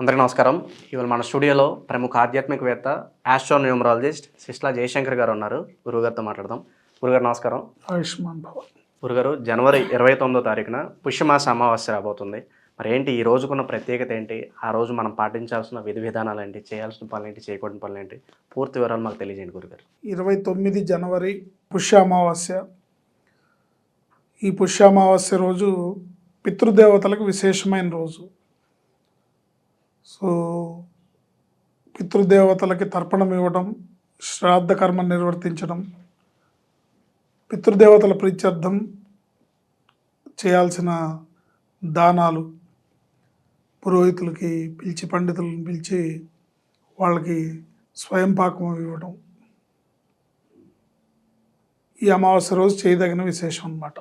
అందరికీ నమస్కారం. ఇవాళ మన స్టూడియోలో ప్రముఖ ఆధ్యాత్మికవేత్త ఆస్ట్రో న్యూమరాలజిస్ట్ సిస్లా జయశంకర్ గారు ఉన్నారు. గురుగారితో మాట్లాడదాం. గురుగారు నమస్కారం. ఆయుష్మాన్ భవ. గురుగారు జనవరి ఇరవై తొమ్మిదో తారీఖున పుష్యమాస అమావాస్య రాబోతుంది. మరి ఏంటి ఈ రోజుకున్న ప్రత్యేకత ఏంటి? ఆ రోజు మనం పాటించాల్సిన విధి విధానాలు ఏంటి? చేయాల్సిన పనులు ఏంటి? చేయకూడని పనులు ఏంటి? పూర్తి వివరాలు మాకు తెలియజేయండి గురుగారు ఇరవై తొమ్మిది జనవరి పుష్య అమావాస్య ఈ పుష్య అమావాస్య రోజు పితృదేవతలకు విశేషమైన రోజు. సో పితృదేవతలకి తర్పణం ఇవ్వడం శ్రాద్ధ కర్మ నిర్వర్తించడం పితృదేవతల ప్రీత్యర్థం చేయాల్సిన దానాలు పురోహితులకి పిలిచి పండితులను పిలిచి వాళ్ళకి స్వయం పాకం ఇవ్వడం ఈ అమావాస్య రోజు చేయదగిన విశేషం అన్నమాట.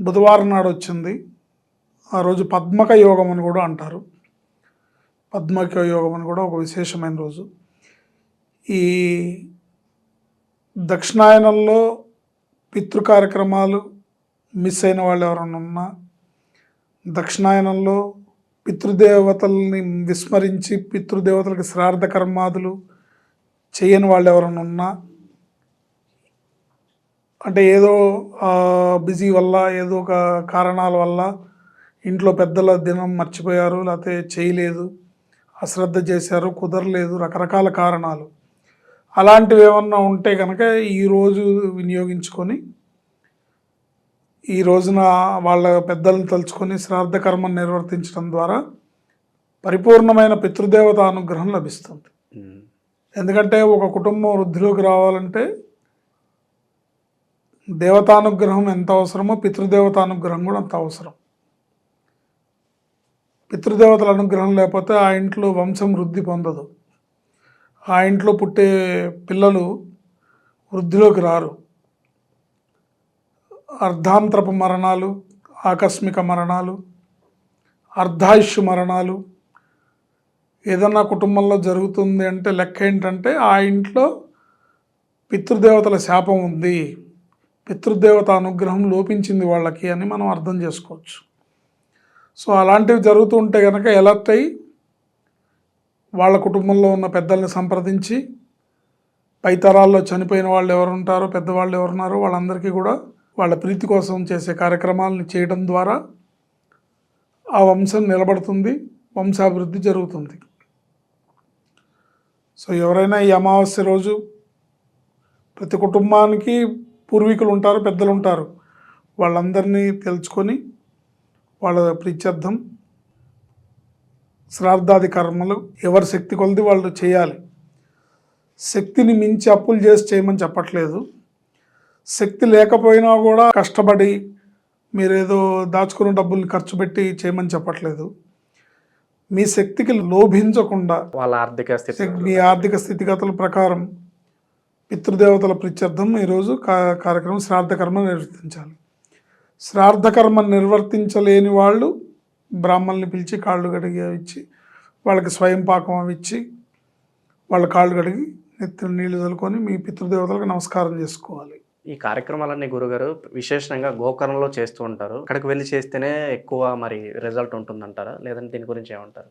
బుధవారం నాడు వచ్చింది. ఆ రోజు పద్మక యోగం అని కూడా అంటారు. పద్మక యోగం అని కూడా ఒక విశేషమైన రోజు. ఈ దక్షిణాయనంలో పితృ కార్యక్రమాలు మిస్ అయిన వాళ్ళు ఎవరైనా ఉన్నా దక్షిణాయనంలో పితృదేవతల్ని విస్మరించి పితృదేవతలకు శ్రార్థ కర్మాదులు చేయని వాళ్ళు ఎవరైనా ఉన్నా అంటే ఏదో బిజీ వల్ల ఏదో ఒక కారణాల వల్ల ఇంట్లో పెద్దల దినం మర్చిపోయారు లేకపోతే చేయలేదు. అశ్రద్ధ చేశారు కుదరలేదు రకరకాల కారణాలు. అలాంటివి ఏమన్నా ఉంటే కనుక ఈరోజు వినియోగించుకొని ఈ రోజున వాళ్ళ పెద్దలను తలుచుకొని శ్రాద్ధ కర్మను నిర్వర్తించడం ద్వారా పరిపూర్ణమైన పితృదేవత అనుగ్రహం లభిస్తుంది. ఎందుకంటే ఒక కుటుంబం వృద్ధిలోకి రావాలంటే దేవతానుగ్రహం ఎంత అవసరమో పితృదేవతానుగ్రహం కూడా అంత అవసరం. పితృదేవతల అనుగ్రహం లేకపోతే ఆ ఇంట్లో వంశం వృద్ధి పొందదు. ఆ ఇంట్లో పుట్టే పిల్లలు వృద్ధిలోకి రారు. అర్ధాంతరపు మరణాలు ఆకస్మిక మరణాలు అర్ధాయుష్ మరణాలు ఏదన్నా కుటుంబంలో జరుగుతుంది అంటే లెక్క ఏంటంటే ఆ ఇంట్లో పితృదేవతల శాపం ఉంది. పితృదేవత అనుగ్రహం లోపించింది వాళ్ళకి అని మనం అర్థం చేసుకోవచ్చు. సో అలాంటివి జరుగుతూ ఉంటే కనుక ఎలర్ట్ అయ్యి వాళ్ళ కుటుంబంలో ఉన్న పెద్దల్ని సంప్రదించి పై తరాల్లో చనిపోయిన వాళ్ళు ఎవరు ఉంటారో పెద్దవాళ్ళు ఎవరున్నారో వాళ్ళందరికీ కూడా వాళ్ళ ప్రీతి కోసం చేసే కార్యక్రమాలను చేయడం ద్వారా ఆ వంశం నిలబడుతుంది వంశాభివృద్ధి జరుగుతుంది. సో ఎవరైనా ఈ అమావాస్య రోజు ప్రతి కుటుంబానికి పూర్వీకులు ఉంటారు పెద్దలు ఉంటారు వాళ్ళందరినీ తెలుసుకొని వాళ్ళ ప్రీత్యర్థం శ్రాద్ధాది కర్మలు ఎవరి శక్తి కొలది వాళ్ళు చేయాలి. శక్తిని మించి అప్పులు చేసి చేయమని చెప్పట్లేదు. శక్తి లేకపోయినా కూడా కష్టపడి మీరేదో దాచుకున్న డబ్బుల్ని ఖర్చు పెట్టి చేయమని చెప్పట్లేదు. మీ శక్తికి లోభించకుండా వాళ్ళ ఆర్థిక స్థితి మీ ఆర్థిక స్థితిగతుల ప్రకారం పితృదేవతల ప్రీత్యర్థం ఈరోజు కార్యక్రమం శ్రాద్ధకర్మ నిర్వర్తించాలి. శ్రాద్ధకర్మ నిర్వర్తించలేని వాళ్ళు బ్రాహ్మణుల్ని పిలిచి కాళ్ళు కడిగి అవి ఇచ్చి వాళ్ళకి స్వయం పాకం అవి ఇచ్చి వాళ్ళ కాళ్ళు కడిగి నెత్తిన నీళ్ళు చల్లుకొని మీ పితృదేవతలకు నమస్కారం చేసుకోవాలి. ఈ కార్యక్రమాలన్నీ గురుగారు విశేషంగా గోకర్ణంలో చేస్తూ ఉంటారు. అక్కడికి వెళ్ళి చేస్తేనే ఎక్కువ మరి రిజల్ట్ ఉంటుందంటారా? లేదంటే దీని గురించి ఏమంటారు?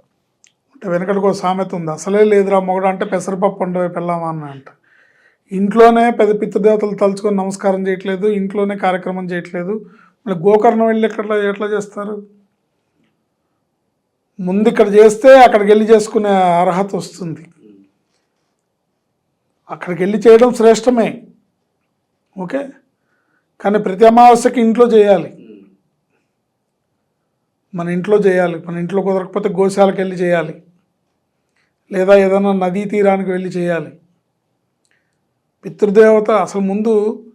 అంటే వెనకటికి ఒక సామెత ఉంది. అసలే లేదురా మొగడు అంటే పెసరపప్పు ఉండవే పెళ్ళామా అని అంట. ఇంట్లోనే పెద్ద పితృదేవతలు తలుచుకొని నమస్కారం చేయట్లేదు ఇంట్లోనే కార్యక్రమం చేయట్లేదు. మళ్ళీ గోకర్ణం వెళ్ళి ఎక్కడ ఎట్లా చేస్తారు? ముందు ఇక్కడ చేస్తే అక్కడికి వెళ్ళి చేసుకునే అర్హత వస్తుంది. అక్కడికి వెళ్ళి చేయడం శ్రేష్టమే. ఓకే? కానీ ప్రతి అమావాస్యకి ఇంట్లో చేయాలి. మన ఇంట్లో చేయాలి. మన ఇంట్లో కుదరకపోతే గోశాలకు వెళ్ళి చేయాలి. లేదా ఏదైనా నదీ తీరానికి వెళ్ళి చేయాలి. పితృదేవత అసలు ముందు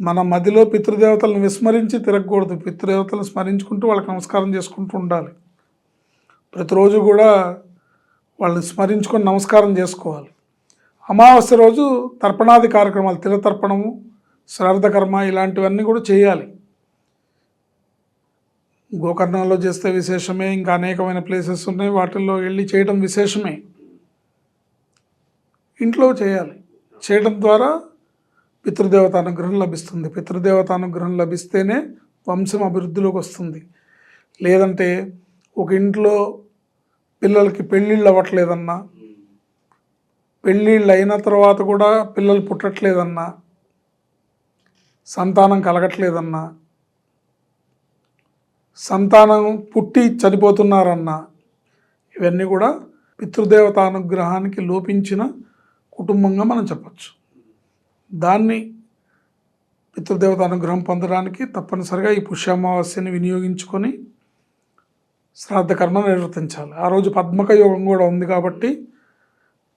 మన మదిలో పితృదేవతలను విస్మరించి తిరగకూడదు. పితృదేవతలను స్మరించుకుంటూ వాళ్ళకి నమస్కారం చేసుకుంటూ ఉండాలి. ప్రతిరోజు కూడా వాళ్ళని స్మరించుకొని నమస్కారం చేసుకోవాలి. అమావాస్య రోజు తర్పణాది కార్యక్రమాలు తిలతర్పణము శ్రాద్ధకర్మ ఇలాంటివన్నీ కూడా చేయాలి. గోకర్ణంలో చేస్తే విశేషమే ఇంకా అనేకమైన ప్లేసెస్ ఉన్నాయి. వాటిల్లో వెళ్ళి చేయడం విశేషమే. ఇంట్లో చేయాలి. చేయడం ద్వారా పితృదేవత అనుగ్రహం లభిస్తుంది. పితృదేవత అనుగ్రహం లభిస్తేనే వంశం అభివృద్ధిలోకి వస్తుంది. లేదంటే ఒక ఇంట్లో పిల్లలకి పెళ్ళిళ్ళు అవ్వట్లేదన్నా పెళ్ళిళ్ళు అయిన తర్వాత కూడా పిల్లలు పుట్టట్లేదన్నా సంతానం కలగట్లేదన్నా సంతానం పుట్టి చనిపోతున్నారన్నా ఇవన్నీ కూడా పితృదేవత అనుగ్రహానికి లోపించిన కుటుంబంగా మనం చెప్పచ్చు. దాన్ని పితృదేవత అనుగ్రహం పొందడానికి తప్పనిసరిగా ఈ పుష్యామావాస్యని వినియోగించుకొని శ్రాద్ధకర్మ నిర్వర్తించాలి. ఆ రోజు పద్మక యోగం కూడా ఉంది కాబట్టి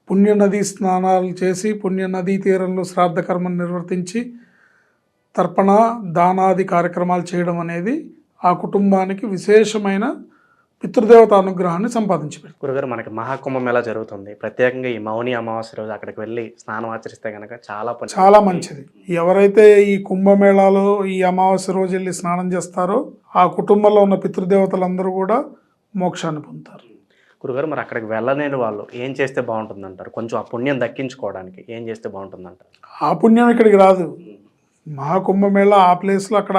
పుణ్యనదీ స్నానాలు చేసి పుణ్యనదీ తీరంలో శ్రాద్ధకర్మను నిర్వర్తించి తర్పణ దానాది కార్యక్రమాలు చేయడం అనేది ఆ కుటుంబానికి విశేషమైన పితృదేవత అనుగ్రహాన్ని సంపాదించి పెడుతుంది గురుగారు మనకి మహాకుంభమేళా జరుగుతుంది? ప్రత్యేకంగా ఈ మౌని అమావాస్య రోజు అక్కడికి వెళ్ళి స్నానం ఆచరిస్తే కనుక చాలా చాలా మంచిది. ఎవరైతే ఈ కుంభమేళాలో ఈ అమావాస్య రోజు వెళ్ళి స్నానం చేస్తారో ఆ కుటుంబంలో ఉన్న పితృదేవతలందరూ కూడా మోక్షాన్ని పొందుతారు. గురుగారు మరి అక్కడికి వెళ్ళలేని వాళ్ళు ఏం చేస్తే బాగుంటుంది అంటారు కొంచెం ఆ పుణ్యం దక్కించుకోవడానికి ఏం చేస్తే బాగుంటుంది అంటారు ఆ పుణ్యం ఇక్కడికి రాదు. మహాకుంభమేళ ఆ ప్లేస్లో అక్కడ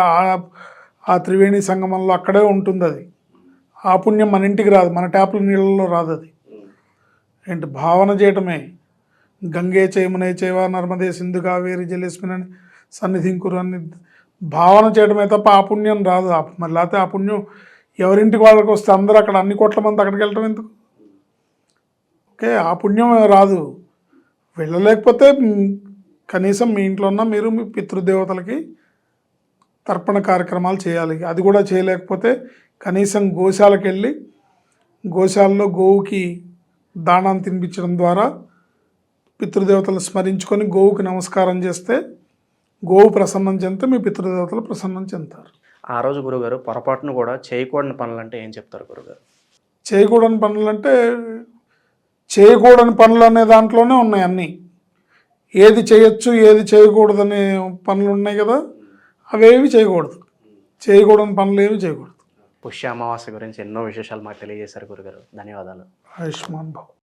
ఆ త్రివేణి సంగమంలో అక్కడే ఉంటుంది అది ఆ పుణ్యం మన ఇంటికి రాదు మన ట్యాప్ల నీళ్ళలో రాదు అది. ఏంటి? భావన చేయటమే. గంగే చేయమునే చేవ నర్మదే సింధు కావేరి జలేస్మిన్ అని సన్నిధింకురు అని భావన చేయడమే తప్ప ఆ పుణ్యం రాదు. మరి లేకపోతే ఆ పుణ్యం ఎవరింటికి వాళ్ళకి వస్తే అందరూ అక్కడ అన్ని కోట్ల మంది అక్కడికి వెళ్ళటం ఎందుకు? ఓకే ఆ పుణ్యం రాదు. వెళ్ళలేకపోతే కనీసం మీ ఇంట్లో ఉన్న మీరు మీ పితృదేవతలకి తర్పణ కార్యక్రమాలు చేయాలి. అది కూడా చేయలేకపోతే కనీసం గోశాలకు వెళ్ళి గోశాలలో గోవుకి దానాన్ని తినిపించడం ద్వారా పితృదేవతలు స్మరించుకొని గోవుకి నమస్కారం చేస్తే గోవు ప్రసన్నం చెందితే మీ పితృదేవతలు ప్రసన్నం చెందుతారు. ఆ రోజు గురుగారు పొరపాటును కూడా చేయకూడని పనులు అంటే ఏం చెప్తారు గురుగారు? చేయకూడని పనులు అంటే చేయకూడని పనులు అనే దాంట్లోనే ఉన్నాయి అన్నీ. ఏది చేయొచ్చు ఏది చేయకూడదనే పనులు ఉన్నాయి కదా అవేవి చేయకూడదు. చేయకూడని పనులు ఏవి చేయకూడదు. పుష్య అమావాస్య గురించి ఎన్నో విశేషాలు మాకు తెలియజేశారు గురుగారు. ధన్యవాదాలు. ఆయుష్మాన్ బాబు